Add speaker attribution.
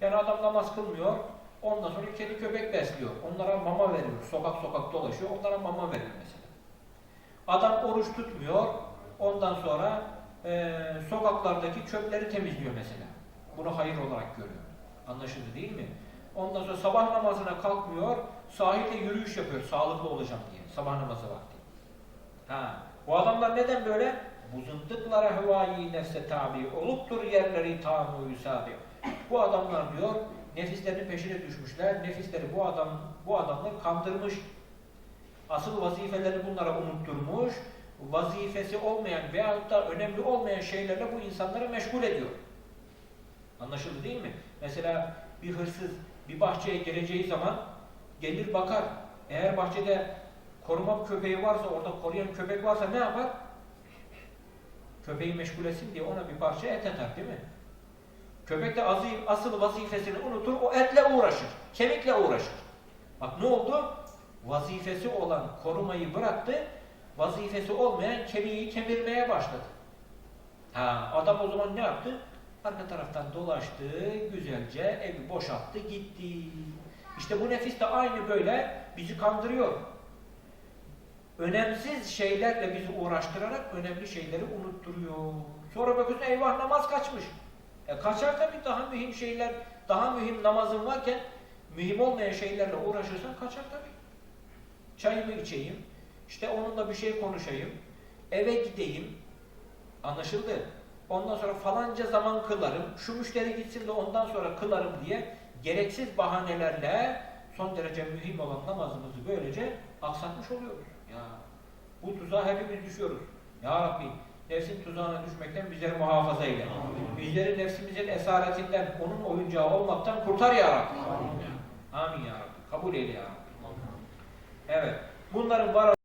Speaker 1: Yani adam namaz kılmıyor, ondan sonra kedi köpek besliyor. Onlara mama veriyor, sokak sokak dolaşıyor, onlara mama veriyor mesela. Adam oruç tutmuyor, ondan sonra eee, sokaklardaki çöpleri temizliyor mesela. Bunu hayır olarak görüyor. Anlaşıldı değil mi? Ondan sonra sabah namazına kalkmıyor, sahilde yürüyüş yapıyor, sağlıklı olacağım diye, sabah namazı vakti. Ha, bu adamlar neden böyle? Bu zındıklara hıvayi nefse tabi oluptur yerleri tamu yusabi. Bu adamlar diyor, nefislerinin peşine düşmüşler, nefisleri bu adam bu adamlar kandırmış. Asıl vazifelerini bunlara unutturmuş, vazifesi olmayan veyahut da önemli olmayan şeylerle bu insanları meşgul ediyor. Anlaşıldı değil mi? Mesela bir hırsız bir bahçeye gireceği zaman gelir bakar. Eğer bahçede koruma köpeği varsa, orada koruyan köpek varsa ne yapar? Köpeği meşgul etsin diye ona bir parça et atar değil mi? Köpek de asıl vazifesini unutur, o etle uğraşır, kemikle uğraşır. Bak ne oldu? Vazifesi olan korumayı bıraktı, vazifesi olmayan kemiği kemirmeye başladı. Ha, adam o zaman ne yaptı? Arka taraftan dolaştı, güzelce evi boşalttı, gitti. İşte bu nefis de aynı böyle bizi kandırıyor. Önemsiz şeylerle bizi uğraştırarak önemli şeyleri unutturuyor. Sonra bakıyorsun eyvah namaz kaçmış. E kaçar tabii daha mühim şeyler, daha mühim namazın varken mühim olmayan şeylerle uğraşırsan kaçar tabii. Çayımı içeyim, işte onunla bir şey konuşayım, eve gideyim, anlaşıldı. Ondan sonra falanca zaman kılarım, şu müşteri gitsin de ondan sonra kılarım diye gereksiz bahanelerle son derece mühim olan namazımızı böylece aksatmış oluyoruz. Ya bu tuzağa hepimiz düşüyoruz. Ya Rabbi nefsin tuzağına düşmekten bizleri muhafaza eyle. Bizleri nefsimizin esaretinden, onun oyuncağı olmaktan kurtar ya Rabbi. Amin ya Rabbi. Kabul eyle ya Rabbi. Evet. Bunların var